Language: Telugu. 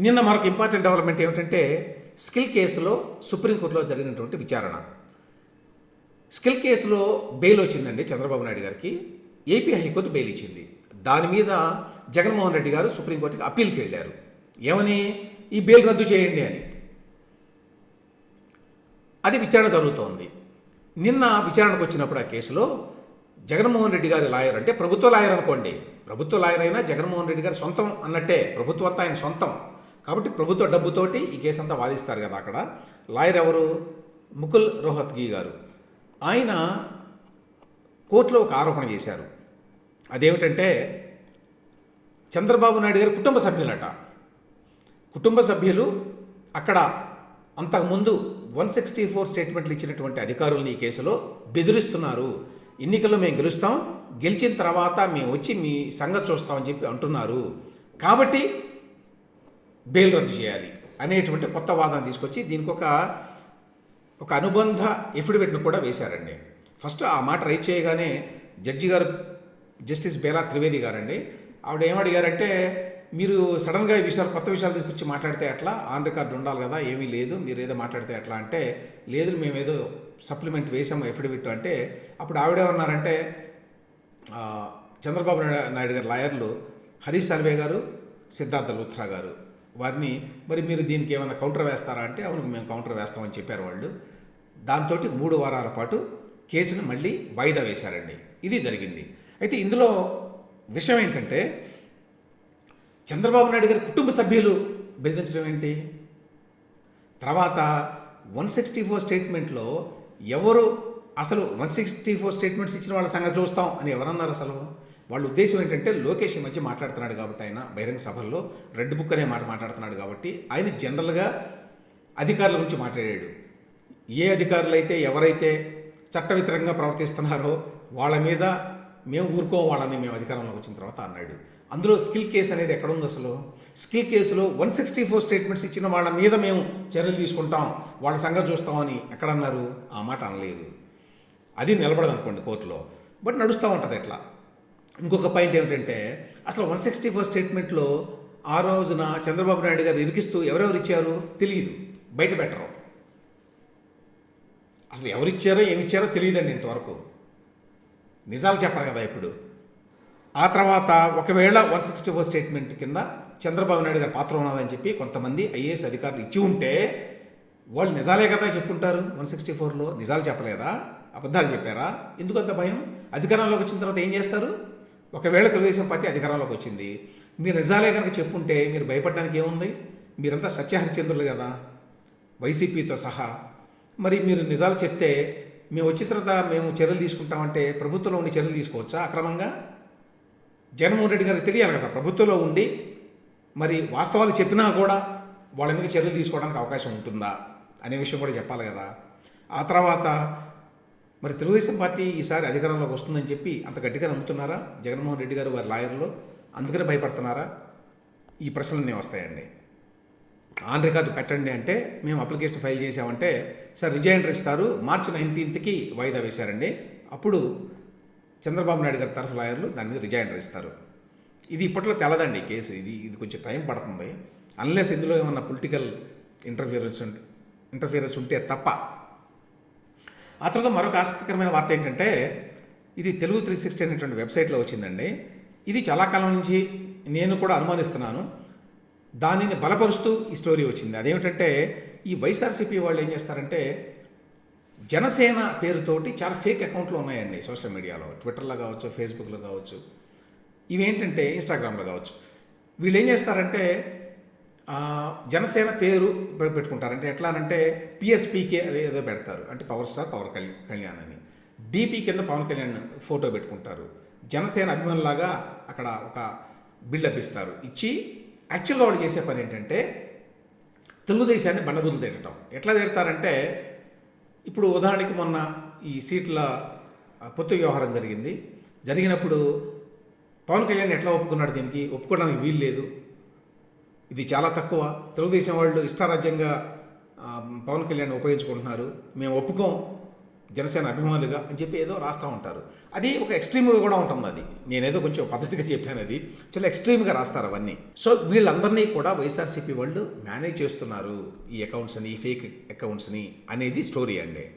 నిన్న మరొక ఇంపార్టెంట్ డెవలప్మెంట్ ఏమిటంటే స్కిల్ కేసులో సుప్రీంకోర్టులో జరిగినటువంటి విచారణ. స్కిల్ కేసులో బెయిల్ వచ్చిందండి చంద్రబాబు నాయుడు గారికి. ఏపీ హైకోర్టు బెయిల్ ఇచ్చింది. దాని మీద జగన్మోహన్ రెడ్డి గారు సుప్రీంకోర్టుకి అప్పీల్కి వెళ్ళారు. ఏమని? ఈ బెయిల్ రద్దు చేయండి అని. అది విచారణ జరుగుతోంది. నిన్న విచారణకు వచ్చినప్పుడు ఆ కేసులో జగన్మోహన్ రెడ్డి గారి లాయర్ అంటే ప్రభుత్వ లాయర్ అనుకోండి. ప్రభుత్వ లాయర్ అయినా జగన్మోహన్ రెడ్డి గారి సొంతం అన్నట్టే. ప్రభుత్వం ఆయన సొంతం. కాబట్టి ప్రభుత్వ డబ్బుతోటి ఈ కేసు అంతా వాదిస్తారు కదా అక్కడ. లాయర్ ఎవరు? ముకుల్ రోహత్గీ గారు. ఆయన కోర్టులో ఒక ఆరోపణ చేశారు. అదేమిటంటే చంద్రబాబు నాయుడు గారి కుటుంబ సభ్యులట. కుటుంబ సభ్యులు అక్కడ అంతకుముందు వన్ సిక్స్టీ ఫోర్ స్టేట్మెంట్లు ఇచ్చినటువంటి అధికారులను ఈ కేసులో బెదిరిస్తున్నారు. ఎన్నికల్లో మేము గెలుస్తాం గెలిచిన తర్వాత మేము వచ్చి మీ సంగతి చూస్తామని చెప్పి అంటున్నారు. కాబట్టి బెయిల్ రద్దు చేయాలి అనేటువంటి కొత్త వాదన తీసుకొచ్చి దీనికి ఒక ఒక అనుబంధ ఎఫిడవిట్ను కూడా వేశారండి. ఫస్ట్ ఆ మాట రైట్ చేయగానే జడ్జి గారు జస్టిస్ బేలా త్రివేది గారండి. ఆవిడ ఏమడిగారంటే మీరు సడన్గా ఈ విషయాలు కొత్త విషయాలు తీసుకొచ్చి మాట్లాడితే ఎట్లా? ఆన్ రికార్డు ఉండాలి కదా ఏమీ లేదు మీరు ఏదో మాట్లాడితే ఎట్లా? అంటే లేదు మేము ఏదో సప్లిమెంట్ వేసాము ఎఫిడవిట్ అంటే అప్పుడు ఆవిడేమన్నారంటే చంద్రబాబు నాయుడు నాయుడు గారి లాయర్లు హరీష్ సర్వే గారు సిద్ధార్థ లుత్రా గారు వారిని మరి మీరు దీనికి ఏమైనా కౌంటర్ వేస్తారా? అంటే అవును మేము కౌంటర్ వేస్తామని చెప్పారు వాళ్ళు. దాంతో మూడు వారాల పాటు కేసును మళ్ళీ వాయిదా వేశారండి. ఇది జరిగింది. అయితే ఇందులో విషయం ఏంటంటే చంద్రబాబు నాయుడు గారి కుటుంబ సభ్యులు బెదిరించడం ఏంటి? తర్వాత వన్ సిక్స్టీ ఫోర్ స్టేట్మెంట్లో ఎవరు అసలు వన్ సిక్స్టీ ఫోర్ స్టేట్మెంట్స్ ఇచ్చిన వాళ్ళ సంగతి చూస్తాం అని ఎవరన్నారు అసలు? వాళ్ళ ఉద్దేశం ఏంటంటే లోకేష్ ఈ మధ్య మాట్లాడుతున్నాడు కాబట్టి ఆయన బహిరంగ సభల్లో రెడ్ బుక్ అనే మాట మాట్లాడుతున్నాడు కాబట్టి ఆయన జనరల్గా అధికారుల గురించి మాట్లాడాడు. ఏ అధికారులు అయితే ఎవరైతే చట్టవితరంగా ప్రవర్తిస్తున్నారో వాళ్ళ మీద మేము ఊరుకోం వాళ్ళని మేము అధికారంలోకి వచ్చిన తర్వాత అన్నాడు. అందులో స్కిల్ కేసు అనేది ఎక్కడుంది అసలు? స్కిల్ కేసులో వన్ సిక్స్టీ ఫోర్ స్టేట్మెంట్స్ ఇచ్చిన వాళ్ళ మీద మేము చర్యలు తీసుకుంటాం వాళ్ళ సంగతి చూస్తామని ఎక్కడన్నారు? ఆ మాట అనలేదు. అది నిలబడదనుకోండి కోర్టులో. బట్ నడుస్తూ ఉంటుంది ఎట్లా ఇంకొక పాయింట్ ఏమిటంటే అసలు వన్ సిక్స్టీ ఫోర్ స్టేట్మెంట్లో ఆ రోజున చంద్రబాబు నాయుడు గారు ఇరికిస్తూ ఎవరెవరు ఇచ్చారు? తెలియదు బయట పెట్టరు. అసలు ఎవరిచ్చారో ఏమిచ్చారో ఏమి ఇచ్చారో తెలియదండి ఇంతవరకు. నిజాలు చెప్పరు కదా ఇప్పుడు. ఆ తర్వాత ఒకవేళ వన్ సిక్స్టీ ఫోర్ స్టేట్మెంట్ కింద చంద్రబాబు నాయుడు గారి పాత్ర ఉన్నదని చెప్పి కొంతమంది ఐఏఎస్ అధికారులు ఇచ్చి ఉంటే వాళ్ళు నిజాలే కదా చెప్పుంటారు వన్ సిక్స్టీ ఫోర్లో నిజాలు చెప్పలేదా? అబద్ధాలు చెప్పారా? ఎందుకంత భయం? అధికారంలోకి వచ్చిన తర్వాత ఏం చేస్తారు? ఒకవేళ తెలుగుదేశం పార్టీ అధికారంలోకి వచ్చింది మీరు నిజాలే కనుక చెప్పుంటే మీరు భయపడడానికి ఏముంది? మీరంతా సత్యహరిచంద్రులు కదా వైసీపీతో సహా. మరి మీరు నిజాలు చెప్తే మేము వచ్చిన తర్వాత మేము చర్యలు తీసుకుంటామంటే ప్రభుత్వంలో ఉండి చర్యలు తీసుకోవచ్చా అక్రమంగా? జగన్మోహన్ రెడ్డి గారికి తెలియాలి కదా ప్రభుత్వంలో ఉండి మరి వాస్తవాలు చెప్పినా కూడా వాళ్ళ మీద చర్యలు తీసుకోవడానికి అవకాశం ఉంటుందా? అనే విషయం కూడా చెప్పాలి కదా. ఆ తర్వాత మరి తెలుగుదేశం పార్టీ ఈసారి అధికారంలోకి వస్తుందని చెప్పి అంత గట్టిగా నమ్ముతున్నారా? జగన్మోహన్ రెడ్డి గారు వారి లాయర్లు అందుకనే భయపడుతున్నారా? ఈ ప్రశ్నలన్నీ వస్తాయండి. ఆన్ రికార్డు పెట్టండి అంటే మేము అప్లికేషన్ ఫైల్ చేసామంటే సార్ రిజైండర్ ఇస్తారు మార్చి నైన్టీన్త్కి వాయిదా వేశారండి. అప్పుడు చంద్రబాబు నాయుడు గారి తరఫు లాయర్లు దాని మీద రిజైండర్ ఇస్తారు ఇది ఇప్పట్లో తెలదండి కేసు. ఇది ఇది కొంచెం టైం పడుతుంది. అన్లెస్ ఇందులో ఏమన్నా పొలిటికల్ ఇంటర్ఫియరెన్స్ ఇంటర్ఫియరెన్స్ ఉంటే తప్ప ఆ తర్వాత మరొక ఆసక్తికరమైన వార్త ఏంటంటే ఇది తెలుగు త్రీ సిక్స్టీ అనేటువంటి వెబ్సైట్లో వచ్చిందండి. ఇది చాలా కాలం నుంచి నేను కూడా అనుమానిస్తున్నాను. దానిని బలపరుస్తూ ఈ స్టోరీ వచ్చింది. అదేమిటంటే ఈ వైఎస్ఆర్సీపీ వాళ్ళు ఏం చేస్తారంటే జనసేన పేరుతోటి చాలా ఫేక్ అకౌంట్లు ఉన్నాయండి సోషల్ మీడియాలో. ట్విట్టర్లో కావచ్చు ఫేస్బుక్లో కావచ్చు ఇవేంటంటే ఇన్స్టాగ్రామ్లో కావచ్చు. వీళ్ళు ఏం చేస్తారంటే జనసేన పేరు పెట్టుకుంటారు. అంటే ఎట్లా అంటే పిఎస్పీకే ఏదో పెడతారు. అంటే power star power Kalyan Kalyan అని. డీపీ కింద పవన్ కళ్యాణ్ ఫోటో పెట్టుకుంటారు. జనసేన అభిమానులాగా అక్కడ ఒక బిల్డప్ ఇస్తారు. ఇచ్చి యాక్చువల్గా వాడు చేసే పని ఏంటంటే తెలుగుదేశాన్ని బండబుద్ధులు తిట్టడం. ఎట్లా తిడతారంటే ఇప్పుడు ఉదాహరణకి మొన్న ఈ సీట్ల పొత్తు వ్యవహారం జరిగింది. జరిగినప్పుడు పవన్ కళ్యాణ్ ఎట్లా ఒప్పుకున్నాడు దీనికి? ఒప్పుకోవడానికి వీలు లేదు ఇది చాలా తక్కువ. తెలుగుదేశం వాళ్ళు ఇష్టారాజ్యంగా పవన్ కళ్యాణ్ ఉపయోగించుకుంటున్నారు. మేము ఒప్పుకోం జనసేన అభిమానులుగా అని చెప్పి ఏదో రాస్తూ ఉంటారు. అది ఒక ఎక్స్ట్రీమ్గా కూడా ఉంటుంది అది. నేనేదో కొంచెం పద్ధతిగా చెప్పాను అది. చాలా ఎక్స్ట్రీమ్గా రాస్తారు అవన్నీ. సో వీళ్ళందరినీ కూడా వైఎస్ఆర్సీపీ వాళ్ళు మేనేజ్ చేస్తున్నారు. ఈ అకౌంట్స్ని ఈ ఫేక్ అకౌంట్స్ని అనేది స్టోరీ అండి.